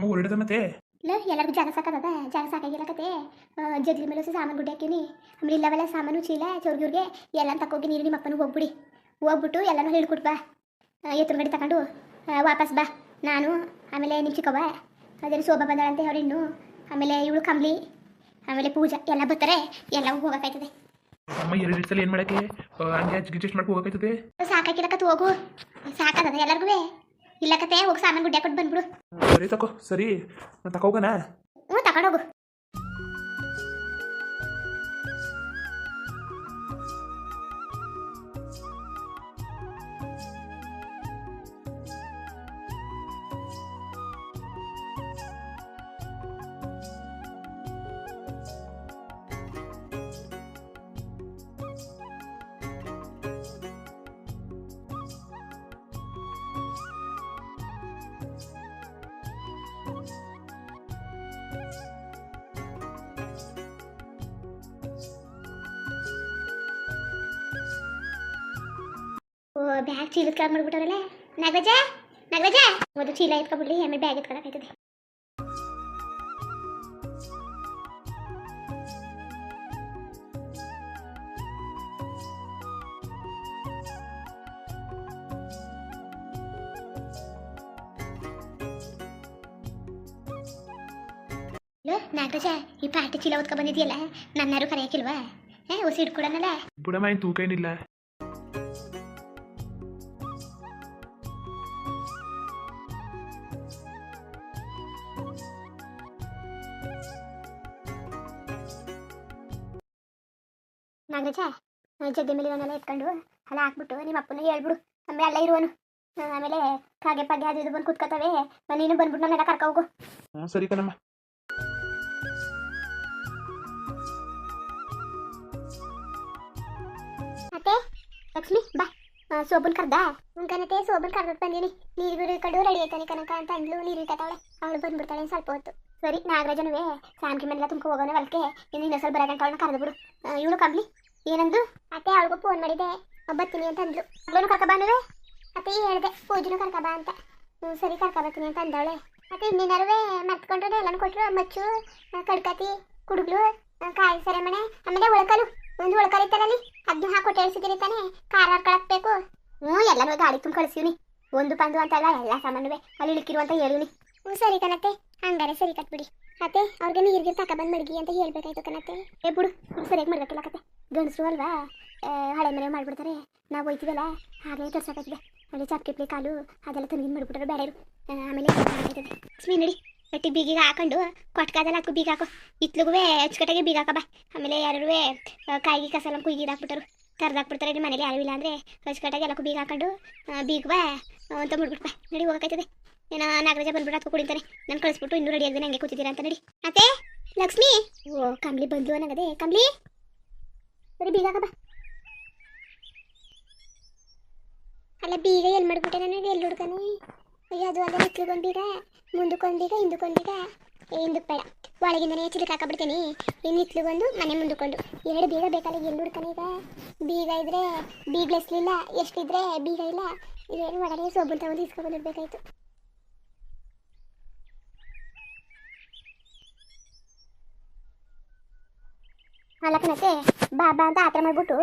ಅಮ್ಮ ಹೊರಡದ ಮತ್ತೆ? ಇಲ್ಲ ಎಲ್ಲರಿಗೂ ಜಾಗ ಸಾಕದ ಜಾಗ ಸಾಕಾಗಿಲ್ಲಕತೆ ಜಗ್ಲಿ ಮೇಲೆ ಸಾಮಾನು ಗುಡ್ಡೆ ಹಾಕಿನಿ. ಆಮೇಲೆ ಇಲ್ಲವೆಲ್ಲ ಸಾಮಾನು ಚೀಲ ಚೌರ್ಗಿವ್ರಿಗೆ ಎಲ್ಲ ತಕ್ಕೋಗಿ ನೀರು ನಿಮ್ಮ ಅಪ್ಪನಿಗೆ ಹೋಗ್ಬಿಡಿ. ಹೋಗ್ಬಿಟ್ಟು ಎಲ್ಲನೂ ಹೇಳ್ಕೊಟ್ ಬಾ. ಎತ್ತಿನ ಗಡಿ ತಗೊಂಡು ವಾಪಸ್ ಬಾ. ನಾನು ಆಮೇಲೆ ನಿಮ್ಮ ಚಿಕ್ಕವ್ವ ಅದೇ ಶೋಭಾ ಬಂದಾಳಂತೆ ಇನ್ನು ಆಮೇಲೆ ಇವಳು ಕಂಬ್ಲಿ ಆಮೇಲೆ ಪೂಜಾ ಎಲ್ಲ ಬರ್ತಾರೆ. ಎಲ್ಲ ಹೋಗಕ್ಕಾಯ್ತದೆ ಅಮ್ಮ ಎರಡು ಸಲ ಏನು ಮಾಡಕ್ಕೆ? ಹಂಗೆ ಅಡ್ಜಸ್ಟ್ ಮಾಡ್ಕೊ ಹೋಗೈತದೆ ಸಾಕಾಕಿಲ್ಲಕತ್ ಹೋಗು. ಸಾಕಾಗದ ಎಲ್ಲರಿಗೂ ಇಲ್ಲಕತೆ ಹೋಗಿ ಸಾಮಾನು ಗುಡ್ಡ ಕೊಟ್ಟು ಬಂದ್ಬಿಡು. ಸರಿ ತಕೋ ಸರಿ. ನಾನು ತಕೋಗನ ಹ್ಞೂ ತಗೊಂಡೋಗು ಬ್ಯಾಗ್ ಚೀಲದ ಕಾಲ್ ಮಾಡ್ಬಿಟ್ಟವ್ರಲ್ಲ. ನಾಗರಾಜ ನಾಗರಾಜ ಒಂದು ಚೀಲ ಎತ್ಕೊಬಿಡ್ಲಿ ಆಮೇಲೆ ಬ್ಯಾಗ್ ಎತ್ಕೊಳಕಾಯ್ತದೆ ನಾಗರಾಜ, ಈ ಪಾಟಿ ಚೀಲ ಓದ್ಕೊ ಬಂದಿದ್ಯಲ್ಲ? ನನ್ನಾರು ಕರೆಯಕ್ಕಿಲ್ವಾ? ಏ ಹೊಸಿ ಇಟ್ಕೊಡನಲ್ಲ ಬುಡಮ್ಮ ಏನು ತೂಕ ಏನಿಲ್ಲ. ನಾಗರಾಜ ಜಗ್ಗಿ ಮೇಲೆ ಇವನ್ನೆಲ್ಲ ಎತ್ಕೊಂಡು ಅಲ್ಲ ಹಾಕ್ಬಿಟ್ಟು ನಿಮ್ಮ ಅಪ್ಪನ ಹೇಳ್ಬಿಡು. ಆಮೇಲೆ ಅಲ್ಲ ಇರುವನು. ಆಮೇಲೆ ಕಾಗೆ ಪಾಗೆ ಅದು ಇದು ಬಂದು ಕುತ್ಕೋತವೆ. ನೀನು ಬಂದ್ಬಿಟ್ಟು ನನ್ನೆಲ್ಲ ಕರ್ಕೊ ಹೋಗು. ಹ್ಞೂ ಸರಿ ಕಣಮ್ಮ. ಮತ್ತೆ ಲಕ್ಷ್ಮಿ ಬಾ. ಸೋಬನ್ ಕರ್ದ? ಕನತೆ ಸೋಬನ್ ಕರ್ದತ್ ಬಂದೀನಿ. ನೀರು ಬಿಡು ಕಡು ರೆಡಿ ಆಯ್ತಾನೆ ಕನಕ ಅಂತ ಅಂದ್ಲು. ನೀರು ಇಟ್ಟವಳೆ ಅವಳು ಬಂದ್ಬಿಡ್ತಾಳೆ ಸ್ವಲ್ಪ ಹೊತ್ತು. ಸರಿ ನಾಗರಾಜನುವೆ ಸಾಂಕಿ ಮನೆಲ್ಲ ತುಂಬ ಹೋಗೋಣ ಹೊಲಕ್ಕೆ. ಇನ್ನು ಇನ್ನೊಂದ್ಸಲ ಬರಗಂಟ ಅವಳನ್ನ ಕರೆದು ಬಿಡು. ಇವಳು ಕಂಬ್ಲಿ ಏನಂದ್ರು, ಅತ್ತೆ, ಅವಳಿಗೂ ಫೋನ್ ಮಾಡಿದೆ. ಬರ್ತೀನಿ ಅಂತ ಅಂದ್ರು. ಕರ್ಕ ಬಾನುವೆ ಅತ್ತೆ ಹೇಳಿದೆ? ಪೂಜೆನೂ ಕರ್ಕ ಬಾ ಅಂತ. ಹ್ಞೂ ಸರಿ, ಕರ್ಕ ಬರ್ತೀನಿ ಅಂತ ಅಂದವಳೆ. ಮತ್ತೆ ಇನ್ನೇನಾರುವೆ ಮರ್ತ್ಕೊಂಡ್ರೆ ಎಲ್ಲನೂ ಕೊಟ್ಟರು ಮಚ್ಚು ಕಡ್ಕತಿ, ಕುಡುಗ್ಲು ಕಾಯಿ ಸರಿ ಮನೆ ಆಮೇಲೆ ಒಳಕಲು ಒಂದು ಒಳಕಲಿತ್ತಲ್ಲಿ ಅದನ್ನ ಹಾಕೊಟ್ಟು ಹೇಳ್ಸಿದ್ದೀನಿ ತಾನೆ? ಖಾರ ಹಾಕೊಳಕ್ಬೇಕು? ಹ್ಞೂ, ಎಲ್ಲನೂ ಗಾಡಿ ತುಂಬ ಕಳಿಸಿವ್ನಿ. ಒಂದು ಪಂದು ಅಂತಲ್ಲ ಎಲ್ಲ ಸಾಮಾನುವೆ. ಅಲ್ಲಿ ಇಳಿಕಿರುವಂತ ಹೇಳಿವ್ನಿ. ಹ್ಞೂ, ಸರಿ ಕಣತ್ತೆ. ಹಂಗಾರೆ ಸರಿ ಕಟ್ಬಿಡಿ. ಅತ್ತೆ, ಅವ್ರಿಗೆ ನೀರ್ಗಿರ್ ತಕ ಬಂದ್ ಮಡಗಿ ಅಂತ ಹೇಳ್ಬೇಕಾಯ್ತು ಕಣತ್ತೆ. ಏ ಬಿಡು ಸರಿಯಾಗಿ ಮಾಡ್ಬೇಕಿಲ್ಲ ಕತೆ. ಗಂಡಸರು ಅಲ್ವಾ? ಹಳೆ ಮನೆ ಮಾಡ್ಬಿಡ್ತಾರೆ. ನಾವು ಹೋಯ್ತೀವಲ್ಲ ಹಾಗೆ ತರ್ಸಕ್ಕಾಯ್ತದೆ ಅಲ್ಲಿ ಚಪ್ಕಿಪ್ಲಿ ಕಾಲು, ಅದೆಲ್ಲ ತಂದಿನ ಮಾಡ್ಬಿಟ್ರೆ ಬೇರೆ ಇರು. ಆಮೇಲೆ ಆಯ್ತದೆ ನೋಡಿ. ಗಟ್ಟಿ ಬೀಗಿಗೆ ಹಾಕೊಂಡು ಕೊಟ್ಕಾದಲ್ಲ ಹಾಕು, ಬೀಗ ಹಾಕು. ಇತ್ಲುಗುವೆ ಅಚ್ಚುಕಟ್ಟಾಗಿ ಬೀಗ ಹಾಕ ಬಾ ಆಮೇಲೆ ಯಾರು ಕಾಯಿಗೆ ಕಸಲ ಕುಯ್ಗಿ ಹಾಕ್ಬಿಟ್ಟರು. ಕರ್ದಾಕ್ಬಿಡ್ತಾರೆ ನಿಮ್ಮ ಮನೇಲಿ, ಯಾರು ಇಲ್ಲ ಅಂದರೆ ಅಚ್ಚುಕಟ್ಟಾಗಿ ಎಲ್ಲಕ್ಕೂ ಬೀಗ ಹಾಕೊಂಡು ಬೀಗ ಅಂತ ಮುಡ್ಬಿಟ್ಟು ಬಾ ನಡಿ ಹೋಗಕ್ಕಾಯ್ತದೆ ಏನೋ ನಾಗರಾಜ ಬಂದ್ಬಿಟ್ಟು ಹತ್ಕೊ ಕುಡಿತಾನೆ. ನಾನು ಕಳಿಸ್ಬಿಟ್ಟು ಇನ್ನೂ ರೆಡಿ ಆಗಿದೆ ಹಂಗೆ ಕೂತಿದ್ದೀರಾ ಅಂತ ನಡಿ. ಅತ್ತೆ, ಲಕ್ಷ್ಮಿ! ಓ ಕಂಬ್ಲಿ ಬಂದ್ಲು ಅನ್ನಗದೆ ಕಂಬ್ಲಿ ಸರಿ ಬೀಗ ಬಾ. ಅಲ್ಲ, ಬೀಗ ಎಲ್ಲಿ ಮಾಡ್ಬಿಟ್ಟೆ ನಾನು? ಎಲ್ಲಿ ಹುಡ್ಕನೆ? ಅಯ್ಯೋ, ಅದು ಅಲ್ಲೇ ಹಿತ್ಲಿಗೊಂದು ಬೀಗ ಮುಂದಕ್ಕೊಂದು ಬೀಗ ಹಿಂದಕ್ಕೊಂದು ಬೀಗ ಹಿಂದಕ್ಕೆ ಬೇಡ. ಒಳಗಿಂದನೇ ಚಿಲಕ್ಕೆ ಹಾಕಬಿಡ್ತೀನಿ. ಬಂದು ಮನೆ ಮುಂದಕ್ಕೊಂದು ಎರಡು ಬೀಗ ಬೇಕಲ್ಲ ಎಲ್ಲಿ ಹುಡ್ಕನೆ ಈಗ? ಬೀಗ ಇದ್ರೆ ಬೀಗ್ಲೆಸ್ಲಿಲ್ಲ, ಎಷ್ಟಿದ್ರೆ ಬೀಗ ಇಲ್ಲ. ಇದೇನು ಒಳಗಡೆ ಒಂದು ತಗೊಂಡು ಇಸ್ಕೊಂಡ್ಬಂದಿರ್ಬೇಕಾಯ್ತು ಅಲ್ಲಕನತ್ತೆ ಬಾಬಾ ಅಂತ ಆತರ ಮಾಡ್ಬಿಟ್ಟು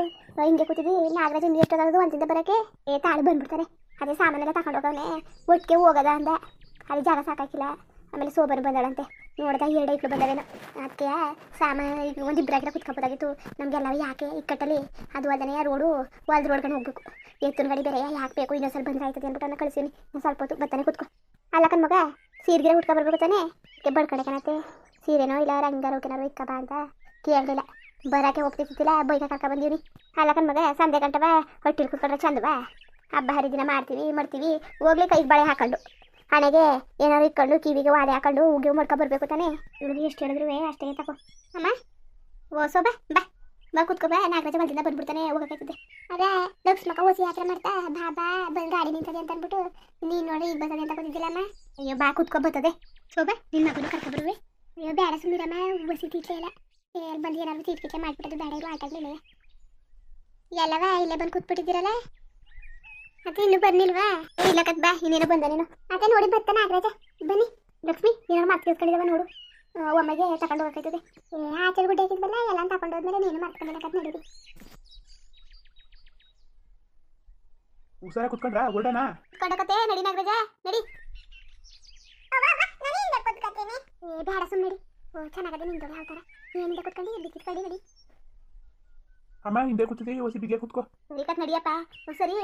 ಹಿಂಗೆ ಕೂತಿದ್ವಿ. ನಾಗರಾಜ್ ಎಷ್ಟು ಎಷ್ಟೊತ್ತಾಗೋದು ಅಂತಿದ್ದ ಬರೋಕ್ಕೆ ಏ, ತಾಳು ಬಂದ್ಬಿಡ್ತಾರೆ ಅದೇ ಸಾಮಾನೆಲ್ಲ ತಕೊಂಡು ಹೋಗವನೆ. ಒಟ್ಟಿಗೆ ಹೋಗದ ಅಂದ. ಅಲ್ಲಿ ಜಾಗ ಸಾಕಾಕಿಲ್ಲ. ಆಮೇಲೆ ಸೋಬರ್ ಬಂದಾಳಂತೆ. ನೋಡ್ದ ಎರಡು ಇಟ್ಲು ಬಂದವೇನು ಅದಕ್ಕೆ ಸಾಮಾನು ಈಗ ಒಂದು ಇಬ್ಬರಾಗಿರ ಕುತ್ಕೊಬೋದಾಗಿತ್ತು. ನಮಗೆಲ್ಲ ಯಾಕೆ ಇಕ್ಕಟ್ಟಲ್ಲಿ ಅದು ಅಲ್ಲದೆ ರೋಡು, ಹೊಲ್ದ ರೋಡ್ಕೊಂಡು ಹೋಗ್ಬೇಕು. ಎತ್ತಿನ ಗಾಡಿ ಬೇರೆ, ಯಾಕೆ ಬೇಕು? ಇನ್ನೊಂದ್ಸಲ ಬಂದ್ರೆ ಆಯ್ತದೆ ಅಂದ್ಬಿಟ್ಟು ಕಳಿಸೀನಿ ಸ್ವಲ್ಪ ಹೊತ್ತು ಬರ್ತಾನೆ ಕುತ್ಕೊ. ಅಲ್ಲಕನ್ ಮಗ ಸೀರೆಗೆ ಉಟ್ಕೊ ಬರ್ಬೇಕು ತಾನೆ ಬಡ್ಕಡೆ ಕಣತ್ತೆ. ಸೀರೆನೋ ಇಲ್ಲ ರಂಗಾರೋಕೆನಾರು ಕೆನಾರೋ ಇಕ್ಕ ಬಾ ಅಂತ ಕೇಳಲಿಲ್ಲ ಬರಕ್ಕೆ ಹೋಗ್ತಿದ್ದಿಲ್ಲ ಬೈಕ ಕರ್ಕ ಬಂದಿರಿ ಅಲ್ಲಕನ್ ಮಗ ಸಂದೆ ಗಂಟವ ಹೊಟ್ಟಿಲ್ ಕುತ್ಕೊಂಡ್ರೆ ಚಂದವಾ ಹಬ್ಬ ಹರಿದಿನ ಮಾಡ್ತೀವಿ ಮಾಡ್ತೀವಿ, ಹೋಗ್ಲಿ ಕೈಗೆ ಬಳೆ ಹಾಕೊಂಡು. ಹಣೆಗೆ ಏನಾರು ಇಟ್ಕೊಂಡು, ಕಿವಿಗೆ ವಾದೆ ಹಾಕೊಂಡು ಉಗಿ ಮಾಡ್ಕೊ ಬರ್ಬೇಕು ತಾನೆ. ಇವ್ರಿಗೆ ಎಷ್ಟು ಹೇಳಿದ್ರು ಅಷ್ಟೇ ತಗೋ ಅಮ್ಮ ಓಸೋ ಬಾ ಬಾ. ಬಾ, ಕುತ್ಕೋ ಬಾ. ನಾಗರಾಜ ಬಂದಿಂದ ಬಂದ್ಬಿಡ್ತಾನೆ ಹೋಗಕ್ಕಾಯ್ತದೆ ಅದೇ ಲಕ್ಷ್ಮಕ್ಕ ಓಸಿ ಯಾತ್ರೆ ಮಾಡ್ತಾ, ಬಾ ಬಾ ಬಂದು ಗಾಡಿ ನಿಂತದೆ ಅಂತ ಅಂದ್ಬಿಟ್ಟು ನೀನು ನೋಡಿ ಈಗ ಬರ್ತದೆ ಅಂತ ಗೊತ್ತಿದ್ದಿಲ್ಲಮ್ಮ ಅಯ್ಯೋ, ಬಾ, ಕುತ್ಕೊ ಬರ್ತದೆ. ಸೋ, ಬಾ ನಿನ್ನ ಮಗನು ಕರ್ಕೊ ಬರುವೆ. ಅಯ್ಯೋ ಬೇಡ ಸುಮ್ಮೀರಮ್ಮ ಓಸಿ ತೀಟ್ಲೇ ಇಲ್ಲ ಎಲ್ಲಿ ಬಂದು ಏನಾದ್ರು ತೀಟ್ಕಿಟ್ಲೆ ಮಾಡ್ಬಿಟ್ಟದು ಬೇಡ ಇರೋ ಆಟಾಗ್ಲಿಲ್ಲ ಎಲ್ಲವ ಇಲ್ಲೇ ಬಂದು ಕೂತ್ಬಿಟ್ಟಿದ್ದೀರಲ್ಲ? ಅದೇ ಇನ್ನೂ ಬರ್ನಿಲ್ವಾ ಇಲ್ಲ ಕತ್ ಬಾ ಇನ್ನೇನು ಬಂದ ನೀನು. ಅದೇ ನೋಡಿ ಬರ್ತಾನೆ ನಾಗರಾಜ ಬನ್ನಿ. ಲಕ್ಷ್ಮಿ ಏನಾರು ಮಾತು ಕೇಳ್ಕೊಂಡಿದ್ದಾವ ನೋಡು. ಒಮ್ಮೆಗೆ ತಗೊಂಡು ಹೋಗ್ತೈತದೆ ಏ ಆಚೆ ಗುಡ್ಡೆ ಹಾಕಿದ್ವಲ್ಲ ಎಲ್ಲ ತಗೊಂಡು ಹೋದ್ಮೇಲೆ ನೀನು ಮಾಡ್ಕೊಂಡ್ಬಿಡಕತ್ ನಡೀರಿ ಹುಷಾರ ಕುತ್ಕೊಂಡ್ರ ಹೊರಡೋಣ ಕೊಡಕತ್ತೆ ನಡಿ ನಾಗರಾಜ ನಡಿ. ಬೇಡ ಸುಮ್ಮನೆ ಚೆನ್ನಾಗದೆ ನಿಂತೋಳೆ ಯಾವ ಥರ ಏನಿದೆ ಕುತ್ಕೊಂಡು ಬಿದ್ದಿತ್ತು ಕಡಿ ನಡಿ ಅಮ್ಮ ಹಿಂದೆ ಕೂತಿದ್ದೆ ಹೊಸಿ ಬಿಗ್ಗೆ ಕೂತ್ಕೋ. ನೀಕತ್ ನಡಿಯಪ್ಪ. ಸರಿ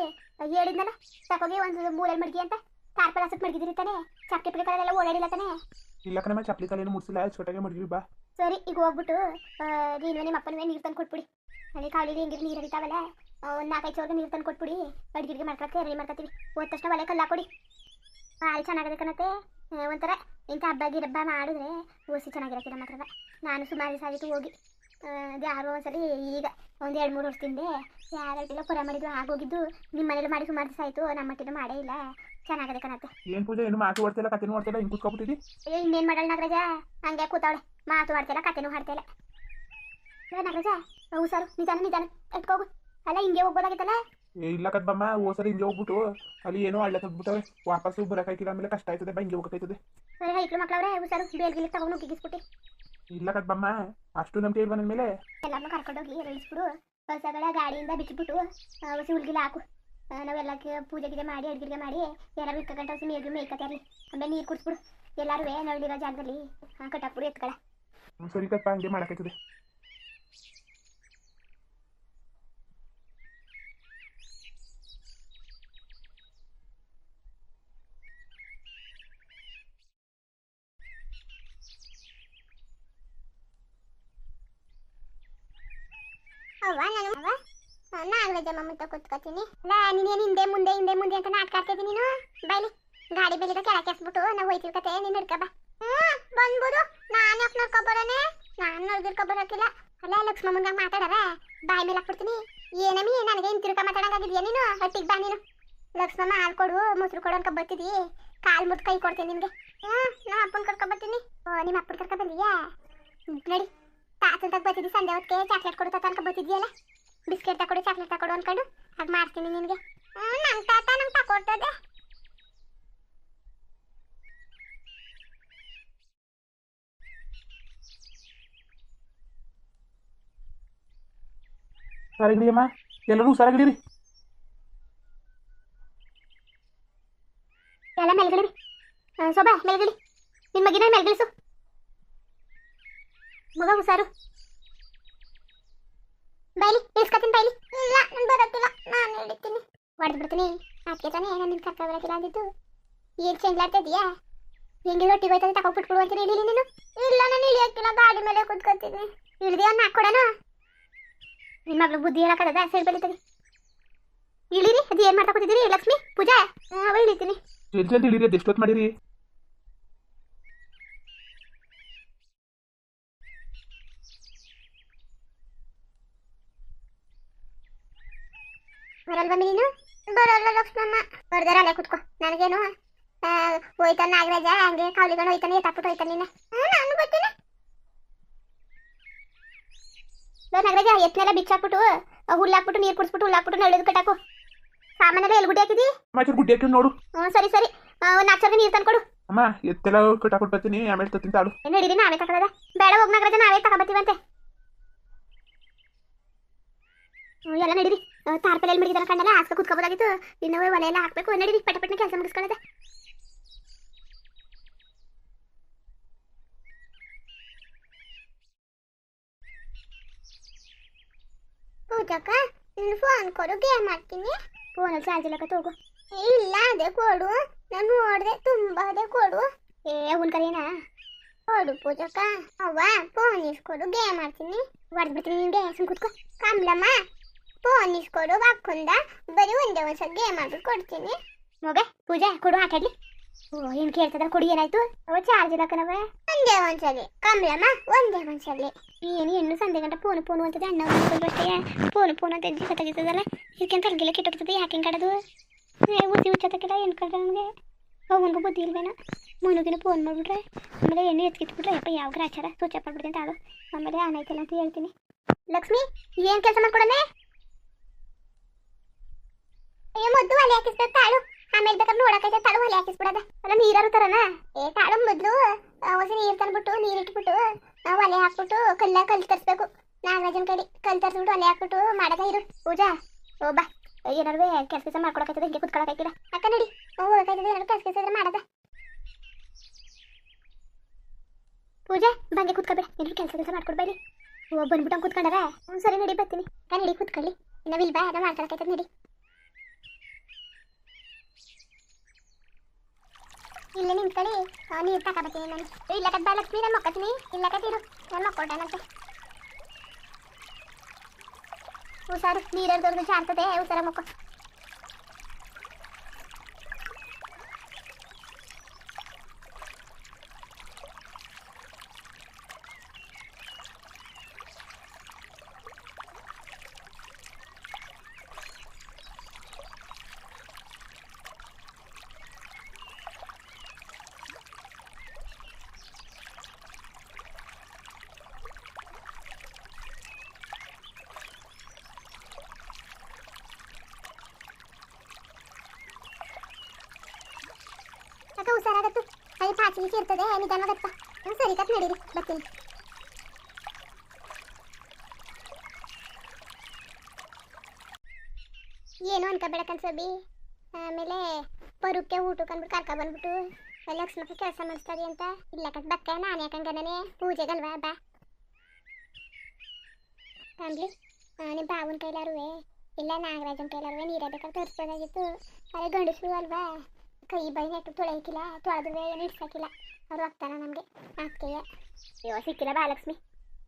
ಹೇಳಿದ್ನಲ್ಲ ತಕೋಗಿ ಒಂದು ಮೂಲೆಯಲ್ಲಿ ಮಡ್ಗಿ ಅಂತ? ಕಾರ್ಪಲ್ ಹಸಕ್ ಮಡಗಿದಿರಿ ತಾನೆ? ಚಕ್ಕೆ ಪಿಡಿಗಳೆಲ್ಲ ಓಡಾಡಿಲ್ಲ ತಾನೆ? ಇಲ್ಲ ಕಣಮ್ಮ ಚಪ್ಲಿ ಕಾಲೇನು ಮುಡ್ಸಿಲ್ಲ ಚೋಟಾಗೆ ಮಡಗಿರಿ ಬಾ. ಸರಿ ಈಗ ಹೋಗ್ಬಿಟ್ಟು ನೀನು ನಿಮ್ಮ ಅಪ್ಪನ ನೀರು ತಂದು ಕೊಟ್ಬಿಡಿ. ಅಲ್ಲಿ ಕಾವಲಿಗೆ ಹೆಂಗಿರು ನೀರು ಹರಿತಾವಲ್ಲ? ಒಂದು ನಾಲ್ಕೈದು ಸಾವಿರ ನೀರು ತಂದು ಕೊಟ್ಬಿಡಿ. ಅಡ್ಗಿಡ್ಗೆ ಮಾಡ್ಕೊಳಕ್ಕೆ ರೆಡಿ ಮಾಡ್ಕೊತೀವಿ. ಹೋದ ತಕ್ಷಣ ಒಲೆ ಕಲ್ಲ ಕೊಡಿ ಭಾರಿ ಚೆನ್ನಾಗಿದೆ ಕಣತೆ. ಒಂಥರ ಇಂಥ ಹಬ್ಬ ಗಿರಬ್ಬ ಮಾಡಿದ್ರೆ ಓಸಿ ಚೆನ್ನಾಗಿರಕ್ಕಿಲ್ಲ ಮಾತ್ರ ನಾನು ಸುಮಾರು ಸಾಗಿತ್ತು ಹೋಗಿ. ಅದು ಯಾರೋ ಒಂದ್ಸರಿ ಈಗ ಒಂದು ಎರಡು ಮೂರು ವರ್ಷದಿಂದ ಯಾರೆಲ್ಲ ಪುರ ಮಾಡಿದ್ರು ಆಗೋಗಿದ್ದು ನಿಮ್ಮ ಮನೇಲಿ ಮಾಡಿ ಸುಮಾರು ದಿವಸ ಆಯಿತು ನಮ್ಮ ಮಟ್ಟಿದ್ದು ಮಾಡೇ ಇಲ್ಲ. ಚೆನ್ನಾಗಿದೆ ಕಣತೆ. ಏನು ಪೂಜೆ ಏನು ಮಾತು ಓಡ್ತಿಲ್ಲ ಕತೆನೂ ಓಡ್ತಿಲ್ಲ ಹಿಂಗೆ ಕೂತ್ಕೊಬಿಟ್ಟಿದ್ದಿ ಏ ಇನ್ನೇನು ಮಾಡಲ್ಲ ನಾಗರಾಜ? ಹಂಗೆ ಕೂತಾವಳೆ. ಮಾತು ಆಡ್ತಿಲ್ಲ ಕತೆನೂ ಹಾಡ್ತಿಲ್ಲ. ಏ ನಾಗರಾಜ ಸರ್ ನಿಧಾನ ನಿಧಾನ. ಎತ್ಕೋಗು. ಅಲ್ಲ ಹಿಂಗೆ ಹೋಗ್ಬೋದಾಗಿತ್ತಲ್ಲ? ಏ ಬಮ್ಮ ಓಸರಿ ಹಿಂಗೆ ಹೋಗ್ಬಿಟ್ಟು ಅಲ್ಲಿ ಏನೋ ಹಳ್ಳ ತೆಗ್ದ್ಬಿಟ್ಟವೆ ವಾಪಸ್ಸು ಬರಕಾಯ್ತಿಲ್ಲ ಆಮೇಲೆ ಕಷ್ಟ ಆಯ್ತದೆ ಬಾ ಹಿಂಗೆ ಹೋಗಕ್ಕಾಯ್ತದೆ ಸರಿ ಹೈಕ್ಳು ಮಕ್ಳವ್ರೆ ಹುಷಾರು ಬೇಲ್ಗಿಲಿ ತಗೊಂಡು ನುಗ್ಗಿಸ್ಬಿಟ್ಟು ಇಲ್ಲ ಕದ್ಬಮ್ಮ ಅಷ್ಟು ನಂಬಿಕೆ ಇಲ್ವಾ ನನ್ನ ಮೇಲೆ ಎಲ್ಲರನ್ನೂ ಕರ್ಕೊಂಡೋಗಿ ಇಳಿಸ್ಬಿಡು ಹೊಸಗಳ ಗಾಡಿಯಿಂದ ಬಿಟ್ಬಿಟ್ಟು ಹೊಸಿ ಹುಲ್ಗಿಲ್ಲ ಹಾಕು ಆ, ನಾವೆಲ್ಲ ಪೂಜೆ ಗಿಜೆ ಮಾಡಿ ಅಡ್ಗಿಗೆ ಮಾಡಿ ಎಲ್ಲರೂ ಇಕ್ಕ ಗಂಟೆ ನೀರು ಮೇಲ್ಗೆ ಮೇಯ್ಕತ್ಯಾರಿ ಆಮೇಲೆ ನೀರು ಕುಡಿಸ್ಬಿಡು ಎಲ್ಲರೂ ನಳ್ಳಿರೋ ಜಾಗದಲ್ಲಿ ಕಟ್ಟಾಕ್ಬಿಡು ಎತ್ಕಳ ಸರಿ ಕಪ್ಪ ಹಂಗೆ ಮಾಡೋಕ್ಕಾಯ್ತದೆ ಅವ್ವ ನಾನು ಅವ್ವ ನಾಗರಾಜ ಮಮ್ಮತ್ತ ಕೂತ್ಕೋತೀನಿ. ಅಲ್ಲ ನೀನೇನು ಹಿಂದೆ ಮುಂದೆ ಹಿಂದೆ ಮುಂದೆ ಅಂತ ನಾಟಕ ಆಡ್ತಿದ್ದೀನಿ ನೀನು? ಬೈಲಿ, ಗಾಡಿ ಬೆಳಿದ ಕೆಳಕ್ಕೆ ಹಾಕ್ಬಿಟ್ಟು ನಾವು ಹೋಯ್ತೀವಿ ಕತೆ, ನೀನು ಹಿಡ್ಕ ಬಾ. ಹ್ಮ್ ಬಂದ್ಬೋದು ನಾನು ಯಾಕೆ ನೋಡ್ಕೊ ಬರೋನೆ? ನಾನು ನೋಡ್ದಿರ್ಕೊ ಬರೋಕಿಲ್ಲ. ಅಲ್ಲ ಲಕ್ಷ್ಮಮ್ಮಂಗ ಮಾತಾಡಾರ? ಬಾಯಿ ಮೇಲೆ ಹಾಕ್ಬಿಡ್ತೀನಿ. ಏನಮ್ಮಿ ನನಗೆ ಹಿಂತಿರ್ಕ ಮಾತಾಡಂಗಾಗಿದ್ಯಾ ನೀನು? ಹಟ್ಟಿಗೆ ಬಾ ನೀನು. ಲಕ್ಷ್ಮಮ್ಮ ಹಾಲು ಕೊಡು, ಮೊಸರು ಕೊಡು ಅನ್ಕೊ ಕಾಲು ಮುಟ್ಟು ಕೈ ಕೊಡ್ತೀನಿ ನಿಮಗೆ. ಹ್ಮ್ ನಮ್ಮ ಅಪ್ಪನ ಕರ್ಕೊ ಬರ್ತೀನಿ. ಓ, ನಿಮ್ಮ ಅಪ್ಪನ ಕರ್ಕೊ ಬಂದಿಯಾ? ನಡಿ. ತಾತಂತಾಗ ಬರ್ತಿದ್ದಿ ಸಂಜೆ ಹೊತ್ತಿಗೆ ಚಾಕ್ಲೇಟ್ ಕೊಡು ತಾತ ಬತ್ತಿದ್ಯಲ್ಲ ಬಿಸ್ಕೆಟ್ ತಕೊಡು ಚಾಕ್ಲೇಟ್ ತಕೊಡು ಅನ್ಕೊಂಡು ಅದು ಮಾಡ್ತೀನಿ ನಿನಗೆ. ನಮ್ಮ ತಾತ ನಂಗೆ ತಕೊಡ್ತದೆ ಹುಷಾರಾಗಿಡಿ ಅಮ್ಮ, ಎಲ್ಲರೂ ಹುಷಾರಾಗಿಡಿರಿ ಎಲ್ಲ ಮೇಲ್ಗಡೆ ಶೋಭಾ ಮೇಲ್ಗಡೆ ನಿನ್ನ ಮಗಿನ ಮೇಲ್ಗಿಳಿಸು ಹುಷಾರು ಬೈಲಿ, ಇಳಿಸ್ಕೊತೀನಿ ಬೈಲಿ. ಇಲ್ಲ ನಾನು ಬರೋಕ್ಕಿಲ್ಲ ನಾನು ಹಿಡಿತೀನಿ ಹೊಡೆದು ಬಿಡ್ತೀನಿ. ಅದಕ್ಕೆ ತಾನೇ ನಾನು ನಿನ್ನ ಕರ್ಕ ಬರೋಕ್ಕಿಲ್ಲ ಅಂದಿದ್ದು. ಏನು ಚೆಂಡ್ಲಾಡ್ತಿದ್ಯಾ ಹೆಂಗೆ ಒಟ್ಟಿಗೆ ಹೋಯ್ತದೆ ತಗೊಂಡ್ಬಿಟ್ಬಿಡು ಅಂತೀರಿ ಇಳಿಲಿ ನೀನು? ಇಲ್ಲ, ನಾನು ಇಳಿಯೋಕ್ಕಿಲ್ಲ ಗಾಡಿ ಮೇಲೆ ಕುತ್ಕೊತೀನಿ. ಇಳಿದಿ ಅವ್ನು ಹಾಕ್ಕೊಡೋಣ ನಿಮ್ಮ ಮಗಳು ಬುದ್ಧಿ ಹೇಳಕ್ಕದ ಸೇರಿ ಬೆಳಿತೀನಿ ಇಳಿರಿ, ಅದು ಏನು ಮಾಡ್ತಾ ಕೂತಿದ್ದೀರಿ, ಲಕ್ಷ್ಮಿ? ಪೂಜಾ? ಅವಳು ಇಳಿತೀನಿ. ಇಳಿರಿ, ಅದು ಎಷ್ಟೊತ್ತು ಮಾಡಿರಿ? ಬರಲ್ವಾ ನೀನು? ಬರಲ್ಲ ಲಕ್ಷ್ಮಮ್ಮ ಬರ್ದಾರ ಅಲ್ಲೇ ಕುತ್ಕೋ. ನನಗೇನು ಹೋಯ್ತಾನ ನಾಗರಾಜ ಹಂಗೆ ಕಾವಲಿಗಳು ಹೋಯ್ತಾನೆ ಎತ್ತಾಕ್ಬಿಟ್ಟು ಹೋಯ್ತಾನೆ ನಿನ್ನ. ನಾನು ಗೊತ್ತೇನೆ ಬರ ನಾಗರಾಜ ಎತ್ತನೆಲ್ಲ ಬಿಚ್ಚಾಕ್ಬಿಟ್ಟು ಹುಲ್ಲಾಕ್ಬಿಟ್ಟು ನೀರು ಕುಡಿಸ್ಬಿಟ್ಟು ಹುಲ್ಲಾಕ್ಬಿಟ್ಟು ನಳಿದು ಕಟ್ಟಾಕು. ಸಾಮಾನೆಲ್ಲ ಎಲ್ಲಿ ಗುಡಿ ಹಾಕಿದಿ? ಅಮ್ಮ ಗುಡ್ಡಿ ಹಾಕಿ ನೋಡು. ಹ್ಞೂ ಸರಿ ಸರಿ. ಆ ನಾಲ್ಕು ನೀರು ತಂದ್ಕೊಡು. ಅಮ್ಮ ಎತ್ತೆಲ್ಲ ಕಟ್ಟಾಕ್ಬಿಟ್ಟು ಬರ್ತೀನಿ ಆಮೇಲೆ ತತ್ತೀನಿ ತಾಳು. ನಡೀರಿ ನಾವೇ ತಗೊಳ್ಳೋದ ಬೇಡ ಹೋಗ್ ನಾಗರಾಜ ನಾವೇ ತಗೊಬತ್ತೀವಂತೆ ಹ್ಞೂ ಎಲ್ಲ ನಡೀರಿ. ತಾರ್ಪಲೆಯಲ್ಲಿ ಮಡಿದಾರ ಕಂಡಲ್ಲ ಆಸ್ಕ ಕುತ್ಕೋಬೋದಾಗಿತ್ತು. ಇನ್ನು ಒಲೆ ಎಲ್ಲ ಹಾಕ್ಬೇಕು. ನಡೀರಿ ಪಟ ಪಟ್ನ ಕೆಲಸ ಮುಗಿಸ್ಕೊಳ್ಳೋದ. ಪೂಜಕ್ಕ ನೀನು ಫೋನ್ ಕೊಡು ಗೇಮ್ ಮಾಡ್ತೀನಿ ಫೋನಲ್ಲಿ ಚಾರ್ಜ್ ಇಲ್ಲ ಹೋಗು ಇಲ್ಲ ಅದೇ ಕೊಡು. ನಾನು ನೋಡಿದೆ ತುಂಬಾ ಅದೇ ಕೊಡು. ಏ ಅವನ್ ಕರೇನಾ ಕೊಡು ಪೂಜಕ್ಕ. ಅವ್ವ ಫೋನ್ ಇಸ್ಕೊಡು ಗೇಮ್ ಆಡ್ತೀನಿ ಹೊಡೆದ್ಬಿಡ್ತೀನಿ ನಿಂಗೆ ಸುಮ್ ಕುತ್ಕೋ. ಕಮ್ಲಮ್ಮ ಫೋನ್ ಇಸ್ಕೊಡು ಹಾಕೊಂಡ ಬರೀ ಒಂದೇ ಒಂದ್ಸಲ ಗೇಮ್ ಆದ್ರೂ ಕೊಡ್ತೀನಿ. ಮಗ ಪೂಜೆ ಕೊಡು ಆಟಾಡ್ಲಿ ಓ ಏನ್ ಕೇಳ್ತದ ಕೊಡಿ ಏನಾಯ್ತು? ಅವ ಚಾರ್ಜ್ ಇಲ್ಲ ಕಣವ ಒಂದೇ ಒಂದ್ಸಲಿ ಕಮ್ಲಮ್ಮ ಒಂದೇ ಒಂದ್ಸಲಿ. ಏನು ಇನ್ನು ಸಂಜೆ ಗಂಟ ಫೋನ್ ಫೋನ್ ಅಂತದೆ ಅಣ್ಣ ಅಷ್ಟೇ. ಫೋನ್ ಫೋನ್ ಅಂತ ಜೀವ ತೆಗಿತದಲ್ಲ ಇದಕ್ಕೆ ತಲೆಗೆಲ್ಲ ಕೆಟ್ಟೋಗ್ತದೆ ಯಾಕೆ ಹಿಂಗೆ ಕಡದು? ಬುದ್ಧಿ ಹುಚ್ಚತ್ತಕ್ಕೆಲ್ಲ ಏನು ಕಳ್ದ ನನಗೆ ಅವನಿಗೂ ಬುದ್ಧಿ ಇಲ್ವೇನ? ಮನುಗಿನ ಫೋನ್ ಮಾಡಿಬಿಟ್ರೆ ಆಮೇಲೆ ಎಣ್ಣೆ ಎತ್ಕಿಟ್ಬಿಟ್ರೆ ಯಪ್ಪ ಯಾವ ಗ್ರಾಚಾರ? ಸೂಚ ಮಾಡ್ಬಿಡ್ತೀನಿ ಅಂತ ಅದು ಆಮೇಲೆ ಆನಾಯ್ತಲ್ಲ ಅಂತ ಹೇಳ್ತೀನಿ. ಲಕ್ಷ್ಮಿ ಏನು ಕೆಲಸ ಮಾಡ್ಕೊಡನೆ ಅಯ್ಯೋ ಮೊದ್ಲು ಒಲೆ ಹಾಕಿಸ್ಬೇಕು ತಾಳು. ಆಮೇಲೆ ಬೇಕಾದ್ರೆ ನೋಡಕೈತೆ ತಾಳು ಒಲೆ ಹಾಕಿಸ್ಬಿಡದ. ಅಲ್ಲ ನೀರಾರು ತರನ? ಏ, ತಾಳು ಮೊದ್ಲು ಹೊಸ ನೀರು ತಂದ್ಬಿಟ್ಟು, ನೀರು ಇಟ್ಬಿಟ್ಟು ನಾವು ಒಲೆ ಹಾಕ್ಬಿಟ್ಟು ಕಲ್ಲ ಕಲ್ ತರಿಸ್ಬೇಕು. ನಾಗರಾಜನ ಕಡೆ ಕಲ್ ತರಿಸ್ಬಿಟ್ಟು ಒಲೆ ಹಾಕ್ಬಿಟ್ಟು ಮಾಡದ ಇರು. ಪೂಜಾ, ಓ, ಬಾ. ಏನಾರು ಕೆಲಸ ಕೆಲಸ ಮಾಡ್ಕೊಳಕತ್ತದ ಹಿಂಗೆ ಕುತ್ಕೊಳಕೈತಿರ ಅಕ್ಕ, ನಡಿ. ಹೋಗಕೈತದ ಏನಾರು ಕೆಲಸ ಕೆಲಸ ಮಾಡದ. ಪೂಜಾ ಬಂಗೆ ಕುತ್ಕೋಬೇಡ ಏನಾರು ಕೆಲಸ ಕೆಲಸ ಮಾಡ್ಕೊಡ್ಬೇಡಿ ಓ ಬಂದ್ಬಿಟ್ಟು ಕುತ್ಕೊಂಡಾರ? ಹ್ಞೂ ಸರಿ ನಡಿ, ಬರ್ತೀನಿ. ಅಕ್ಕ, ನಡಿ, ಕುತ್ಕೊಳ್ಳಿ. ನಾವಿಲ್ ಬಾ, ಅದ ಮಾಡ್ಕೊಳಕೈತದ ನಡಿ. ಇಲ್ಲ ನಿಂತ್ಕೊಳ್ಳಿ ನೀರು ತಗೋಬತ್ತೀನಿ ನಾನು ಇಲ್ಲ ಕದ್ ಬಾ, ಲಕ್ಷ್ಮಿ, ನಾನು ಮಕ್ಕತ್ತೀನಿ ಇಲ್ಲ ಕತ್ತಿರು ನಾನು ಮಕ್ಕೊಟ್ಟನಂತೆ ಹುಷಾರು ನೀರರ್ದವ್ರದ್ದು ಜಾರ್ತದೆ ಹುಷಾರ ಮಕ್ಕ. ಅಕ್ಕ ಕೈ ಪಾಚಿಗೆ ಇರ್ತದೆ, ನಿಧಾನವಾಗತ್ತ. ಹ್ಞೂ ಸರಿ ಕತ್ ನಡೀರಿ, ಬರ್ತೀನಿ. ಏನು ಅನ್ಕೋಬೇಡ ಸಬಿ? ಆಮೇಲೆ ಪರುಕ್ಕೆ ಊಟಕ್ಕೆ ಅಂದ್ಬಿಟ್ಟು ಕರ್ಕ ಬಂದ್ಬಿಟ್ಟು. ಲಕ್ಷ್ಮಕ್ಕೆ ಕೆಲಸ ಮಾಡಿಸ್ತಾರೆ ಅಂತ? ಇಲ್ಲ, ಕಟ್ ಬಕ್ಕ ನಾನು ಯಾಕಂಗನೇ ಪೂಜೆಗಲ್ವಾ, ಬಾ. ಕಂಬ್ಲಿ ನಿಮ್ಮ ಬಾವನ ಕೈಲಾರುವೆ. ಇಲ್ಲ, ನಾಗರಾಜನ ಕೈಲಾರುವೆ, ನೀರೇ ಬೇಕಾದ್ರೆ ತೋರಿಸ್ಬೋದಾಗಿತ್ತು. ಅದೇ ಗಂಡಸರು ಅಲ್ವಾ? ಕೈ ಬೈ ನೆಟ್ಟು ತೊಳೆಯಕ್ಕಿಲ್ಲ ತೊಳೆದ್ರೆ ಏನು ಇಡ್ಸಕ್ಕಿಲ್ಲ ಅವ್ರು ಹೋಗ್ತಾನ ನಮಗೆ. ಅತ್ತೆಯ ಅಯ್ಯೋ, ಸಿಕ್ಕಿಲ್ಲ ಬಾ ಲಕ್ಷ್ಮಿ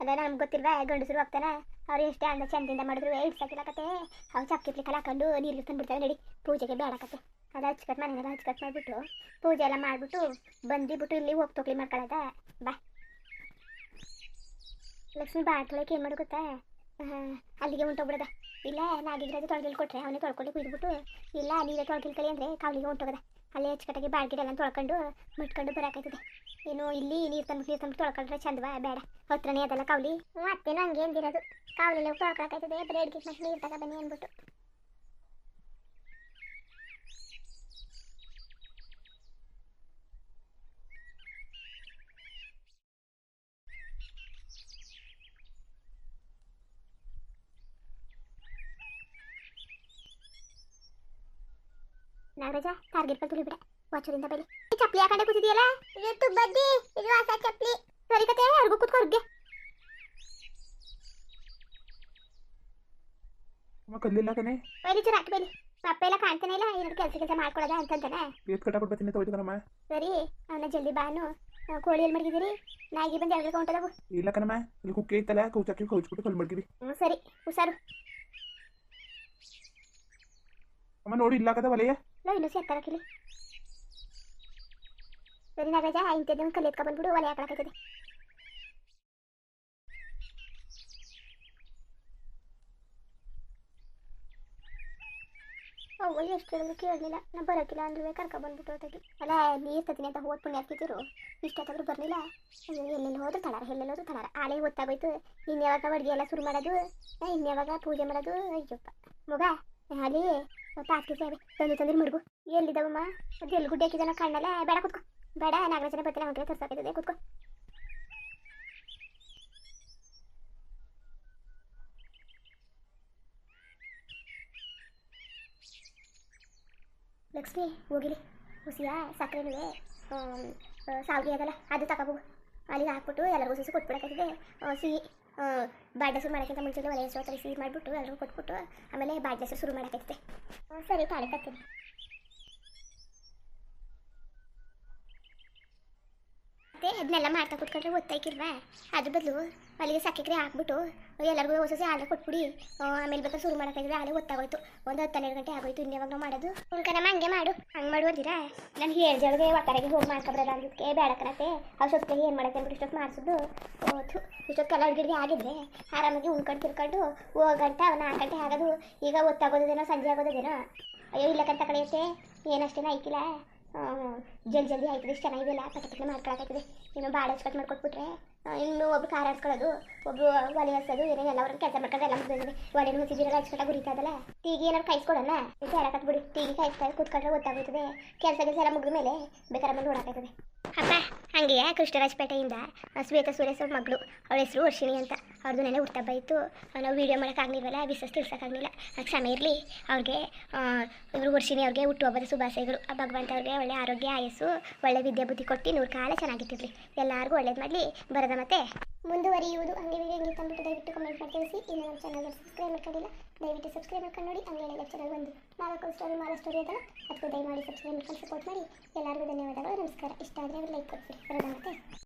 ಅದ ನಮ್ಗೆ ಗೊತ್ತಿಲ್ವಾ, ಗಂಡಸರು ಹೋಗ್ತಾನ ಅವ್ರು ಎಷ್ಟೇ ಅಂದ ಚಂದಿಂದ ಮಾಡಿದ್ರು ಇಡ್ಸಕ್ಕಿಲ್ಲ ಕತೆ. ಅವ್ರು ಚಪ್ಪಲಿ ಕಲ ಹಾಕೊಂಡು ನೀರು ತಂದ್ಬಿಡ್ತಾರೆ ನಡಿ, ಪೂಜೆಗೆ ಬೇಡಕತ್ತೆ ಅದು ಮನೆ ಮನೆಗೆಲ್ಲ ಹಚ್ಕಟ್ ಮಾಡಿಬಿಟ್ಟು, ಪೂಜೆ ಎಲ್ಲ ಮಾಡಿಬಿಟ್ಟು ಬಂದಿಬಿಟ್ಟು ಇಲ್ಲಿ ಹೋಗಿ ತೊಕ್ಲಿ ಬಾ. ಲಕ್ಷ್ಮಿ ಬಾಟ್ಲಕ್ಕೆ ಏನು ಮಾಡು ಗೊತ್ತಾ? ಅಲ್ಲಿಗೆ ಉಂಟೋಗ್ಬಿಡದ ಇಲ್ಲ, ನಾಗಿದ್ರೆ ತೊಳ್ಗಿಲ್ ಕೊಟ್ರೆ ಅವನೇ ತೊಳ್ಕೊಳ್ಳಿ ಕುಯ್ದುಬಿಟ್ಟು, ಇಲ್ಲ ನೀರೇ ತೊಳ್ಗಿಲ್ಕಳಿ ಅಂದರೆ ಕಾವಲಿಗೆ ಹೊಂಟೋಗದ ಅಲ್ಲೇ ಅಚ್ಚುಕಟ್ಟಾಗಿ ಬಾಳ್ಗಿಡ ಎಲ್ಲ ತೊಳ್ಕೊಂಡು, ಮುಟ್ಕೊಂಡು ಬರಾಕೈತದೆ ಏನು ಇಲ್ಲಿ ನೀರು ತಂದು ನೀರು ತಂದು ತೊಳ್ಕೊಂಡ್ರೆ ಚಂದವಾ, ಬೇಡ. ಹತ್ರನೇ ಅದಲ್ಲ ಕೌಲಿ ಹ್ಞೂ ಅತ್ತೇನು ಹಂಗೆ ಅಂದಿರೋದು ಕಾವಲಿಲ್ಲ ಬರೀ ಅಡ್ಗೆ ಮಾಡಿ ನೀರು ತಗೋ ಬನ್ನಿ ಅಂದ್ಬಿಟ್ಟು. ನಾಗರಾಜ ಟಾರ್ಗೆಟ್ ಬಂದು ಬಿಡ ವಾಚೂರಿಂದ ಬೈಲಿ. ಈ ಚಪ್ಪಲಿ ಹಾಕೊಂಡೆ ಕೂತಿದೆಯಲ್ಲ ಇದು ಬದ್ದಿ ಇದು ಹೊಸ ಚಪ್ಪಲಿ. ಸರಿ ಕತೆ ಅವ್ರಿಗೂ ಕೂತ್ಕೋ ಅವ್ರಿಗೆ. ಕಲ್ಲಿಲ್ಲ ಕಣೆ. ಬೈಲಿ ಚೂರು ಹಾಕಿ ಬೈಲಿ. ಅಪ್ಪ ಎಲ್ಲ ಕಾಣ್ತಾನೆ ಇಲ್ಲ ಏನಾದ್ರು ಕೆಲಸ ಕೆಲಸ ಮಾಡ್ಕೊಳ್ಳೋದ ಅಂತಂತಾನೆ. ಏತ್ ಕಟ್ಟ ಕೊಡ್ಬತ್ತೀನಿ ತೊಯ್ತು ಕಣಮ್ಮ ಸರಿ ಅವನ ಜಲ್ದಿ ಬಾನು ಕೋಳಿ ಎಲ್ಲಿ ಮಡಗಿದ್ದೀರಿ? ನಾಯಿಗೆ ಬಂದು ಎರಡು ಹೊಂಟದವು ಇಲ್ಲ ಕಣಮ್ಮ ಇಲ್ಲಿ ಕುಕ್ಕೆ ಇತ್ತಲ್ಲ ಕೌಚಾಕಿ ಕೌಚ್ಬಿಟ್ಟು ಕಲ್ ಮಡ್ಗಿವಿ ಹ್ಞೂ ಸರಿ ಹುಷಾರು. ಅಮ್ಮ ನೋಡಿ ಇಲ್ಲ ಕದ ಒಲೆಯ? ನೋ ಇನ್ನೂ ಸೇರ್ತಾರಕ್ಕಿಲ್ಲಿ ಸರಿ ನಾಗರಾಜ ಇಂಥದ್ದು ಕಲ್ಲಿ ಎತ್ಕೊ ಬಂದ್ಬಿಡು, ಒಲೆ ಹಾಕಲಾಕೈತದೆ ಅವ್ವ ಎಷ್ಟು ಹೇಳಿದ್ರು ಕೇಳಲಿಲ್ಲ. ನಾ ಬರೋಕಿಲ್ಲ ಅಂದ್ರೆ ಕರ್ಕೊ ಬಂದ್ಬಿಟ್ಟು ಹೊತ್ತಾಗಿ ಅಲ್ಲ ನೀರು ತತ್ತೀನಿ ಅಂತ ಹೋದ ಪುಣ್ಯ ಹಾಕಿದ್ರು ಇಷ್ಟೊತ್ತಾದ್ರೂ ಬರಲಿಲ್ಲ? ಎಲ್ಲೆಲ್ಲಿ ಹೋದ್ರು ತಳಾರ ಎಲ್ಲೆಲ್ಲಿ ಹೋದ್ರು ತಳಾರ ಆಳೆ ಗೊತ್ತಾಗೋಯ್ತು ಇನ್ಯಾವಾಗ ಅಡುಗೆ ಎಲ್ಲ ಶುರು ಮಾಡೋದು? ಇನ್ಯಾವಾಗ ಪೂಜೆ ಮಾಡೋದು? ಅಯ್ಯಪ್ಪ. ಮಗ ಅಲ್ಲಿ ಪಾಸ್ಗೆ ಸೇವೆ ತಂದು ತಂದಿರು ಮಡ್ಗು. ಎಲ್ಲಿದ್ದಾವಮ್ಮ? ಅದು ಎಲ್ಲಿ ಗುಡ್ಡೆ ಹಾಕಿದಾನ ಕಣ್ಣಲ್ಲ? ಬೇಡ ಕುತ್ಕೋ. ಬೇಡ ನಾಗರಾಜನ ಬರ್ತಿಲ್ಲ ಅವನ ತರ್ಸಾಕೈತದೆ ಕುತ್ಕೋ. ಲಕ್ಷ್ಮಿ ಹೋಗಿಲಿ ಹುಸಿಯ ಸಕ್ಕರೆನುವೆ ಸಾವಿಗೆ ಅದಲ್ಲ. ಅದು ತಗೋಬೋಗು ಅಲ್ಲಿಗೆ ಹಾಕ್ಬಿಟ್ಟು ಎಲ್ಲರಿಗೂ ಸುಸು ಕೊಟ್ಬಿಡಕ್ಕಾಗಿದೆ ಸಿಹಿ. ಬಾಡ್ಡೆ ಶುರು ಮಾಡೋಕ್ಕಿಂತ ಮುಂಚೆ ಒಲೆ ಹೆಸರು ಸಿಹಿ ಮಾಡಿಬಿಟ್ಟು ಎಲ್ಲರೂ ಕೊಟ್ಬಿಟ್ಟು ಆಮೇಲೆ ಬಾಡ್ಡೆ ಹೆಸರು ಶುರು ಮಾಡೋಕ್ಕಾಗ್ತದೆ ಸರಿ, ತಾಳಿ ಕತ್ತೀನಿ ಮತ್ತೆ ಅದನ್ನೆಲ್ಲ ಮಾಡ್ತಾ ಕುತ್ಕೊಂಡ್ರೆ ಓದ್ತಾಯಿಕಿಲ್ವಾ ಅದ್ರ ಬದಲು ಅಲ್ಲಿಗೆ ಸಕ್ಕರೆ ಹಾಕ್ಬಿಟ್ಟು ಎಲ್ಲರಿಗೂ ಹೊಸ ಆರ್ಡರ್ ಕೊಟ್ಬಿಡಿ. ಆಮೇಲೆ ಬೇಕಾದ್ರೆ ಶುರು ಮಾಡೋಕ್ಕಾಗಿದ್ರೆ ಹಾಲು ಗೊತ್ತಾಗೋಯ್ತು ಒಂದು ಹತ್ತು ಹನ್ನೆರಡು ಗಂಟೆ ಆಗೋಯ್ತು ಇನ್ಯಾವಾಗ ನಾವು ಮಾಡೋದು? ಉಳ್ಕನಮ್ಮ ಹಂಗೆ ಮಾಡು. ಹಂಗೆ ಮಾಡು ನಾನು ಹೇಳ್ಜೊಳಗೆ ಒಟ್ಟಾರೆಗೆ ಹೋಗಿ ಮಾಡ್ಕೊಬರಲ್ಲ ಅಂದಕ್ಕೆ ಬೇಡ ಕಣತೆ ಸ್ವಲ್ಪ ಏನು ಮಾಡೋಕ್ಕೆ ಅಂದ್ಬಿಟ್ಟು ಇಷ್ಟೊತ್ತು ಮಾಡಿಸಿದ್ದು? ಇಷ್ಟೊತ್ತು ಕಲರ್ ಅಡುಗೆಗೆ ಆಗಿದ್ರೆ ಆರಾಮಾಗಿ ಉಳ್ಕೊಂಡು ತಿರ್ಕೊಂಡು ಹೋಗಂಟ ನಾಲ್ಕು ಗಂಟೆ ಆಗೋದು. ಈಗ ಹೊತ್ತಾಗೋದೇನೋ ಸಂಜೆ ಆಗೋದೇನೋ ಅಯ್ಯೋ, ಇಲ್ಲ ಕಂತ ಕಳೆಯುತ್ತೆ ಏನಷ್ಟೇನೋ ಐಕಿಲ್ಲ ಜಲ್ದಿ ಜಲ್ದಿ ಆಯ್ತದೆ, ಇಷ್ಟು ಚೆನ್ನಾಗಿದೆಯಲ್ಲ ಪಟಪಟನೆ ಮಾಡ್ಕೊಳಕೈತದೆ ಇನ್ನು ಬಾಳೆ ಕಟ್ ಮಾಡ್ಕೊಟ್ಬಿಟ್ರೆ ಇನ್ನು ಒಬ್ಬ ಖಾರ ಹಚ್ಕೊಳ್ಳೋದು ಒಬ್ಬ ಒಲೆ ಹಚ್ಚೋದು ಏನೇನೆಲ್ಲ ಅವ್ರನ್ನ ಕೆಲಸ ಮಾಡ್ಕೊಂಡು ಎಲ್ಲ ಮುಗಿದ್ರೆ ಒಲೆ ಮುಚ್ಚಿದಿರಲ್ಲ ಹಚ್ಕೊಂಡಾಗ ಉರಿತದಲ್ಲ ಟೀಗಿ ಏನಾರು ಕಾಯಿಸ್ಕೊಡೋಣ? ಇದು ಬಿಡಿ ಟೀಗಿ ಕಾಯಿಸ್ತಾ ಕೂತ್ಕೊಂಡ್ರೆ ಗೊತ್ತಾಗುತ್ತದೆ ಕೆಲಸ ಕೆಲಸ ಎಲ್ಲ ಮುಗಿದ ಮೇಲೆ ಬೇಕಾದ್ರೆ ಬಂದು ನೋಡಕೈತದೆ ಅಪ್ಪ ಹಂಗೆ ಕೃಷ್ಣರಾಜಪೇಟೆಯಿಂದ ಆ, ಶ್ವೇತಾ ಸುರೇಶ್ ಮಗಳು? ಅವಳ ಹೆಸರು ವರ್ಷಿಣಿ ಅಂತ. ಅವ್ರದ್ದು ನೆನೆ ಹುಟ್ಟಬ್ಬ ಇತ್ತು. ನಾವು ವೀಡಿಯೋ ಮಾಡೋಕ್ಕಾಗಲಿಲ್ವಲ್ಲ? ವಿಶೇಷ ತಿಳಿಸೋಕ್ಕಾಗಲಿಲ್ಲ. ಸಮಯ ಇರಲಿ. ಅವ್ರಿಗೆ ಇವರು ವರ್ಷಿಣಿ ಅವ್ರಿಗೆ ಹುಟ್ಟುಹಬ್ಬದ ಶುಭಾಶಯಗಳು. ಆ ಭಗವಂತ ಅವ್ರಿಗೆ ಒಳ್ಳೆ ಆರೋಗ್ಯ ಆಯಸ್ಸು ಒಳ್ಳೆ ವಿದ್ಯೆ ಬುದ್ಧಿ ಕೊಟ್ಟು ನೂರು ಕಾಲ ಚೆನ್ನಾಗಿಟ್ಟಿರ್ಲಿ. ಎಲ್ಲರಿಗೂ ಒಳ್ಳೇದು ಮಾಡಲಿ. ಬರೋದ ಮತ್ತೆ? ಮುಂದುವರಿಯುವುದು ಹಂಗೆ ವೀಡಿಯೋ ಹೆಂಗೆ ತಂದ್ಬಿಟ್ಟು ದಯವಿಟ್ಟು ಕಮೆಂಟ್ ಮಾಡಿ ತಿಳಿಸಿ. ಇನ್ನು ನಮ್ಮ ಚಾನಲ್ ಸಬ್ಸ್ಕ್ರೈಬ್ ಮಾಡ್ಕೊಂಡಿಲ್ಲ. ದಯವಿಟ್ಟು ಸಬ್ಸ್ಕ್ರೈಬ್ ಮಾಡ್ಕೊಂಡು ನೋಡಿ ಹಂಗೆ ಲೆಕ್ಚರಲ್ಲಿ ಒಂದು ನಾಲ್ಕು ಸ್ಟೋರಿ ಮಾಲ ಸ್ಟೋರಿ ಅದನ್ನು ಅದಕ್ಕೂ ದಯಮಾಡಿ ಸಬ್ಸ್ಕ್ರೈಬ್ ಮಾಡ್ಕೊಂಡು ಸಪೋರ್ಟ್ ಮಾಡಿ. ಎಲ್ಲರಿಗೂ ಧನ್ಯವಾದಗಳು, ನಮಸ್ಕಾರ. ಇಷ್ಟ ಆದರೆ ಲೈಕ್ ಕೊಡ್ತೀರಿ ಬರೋದ ಮತ್ತೆ.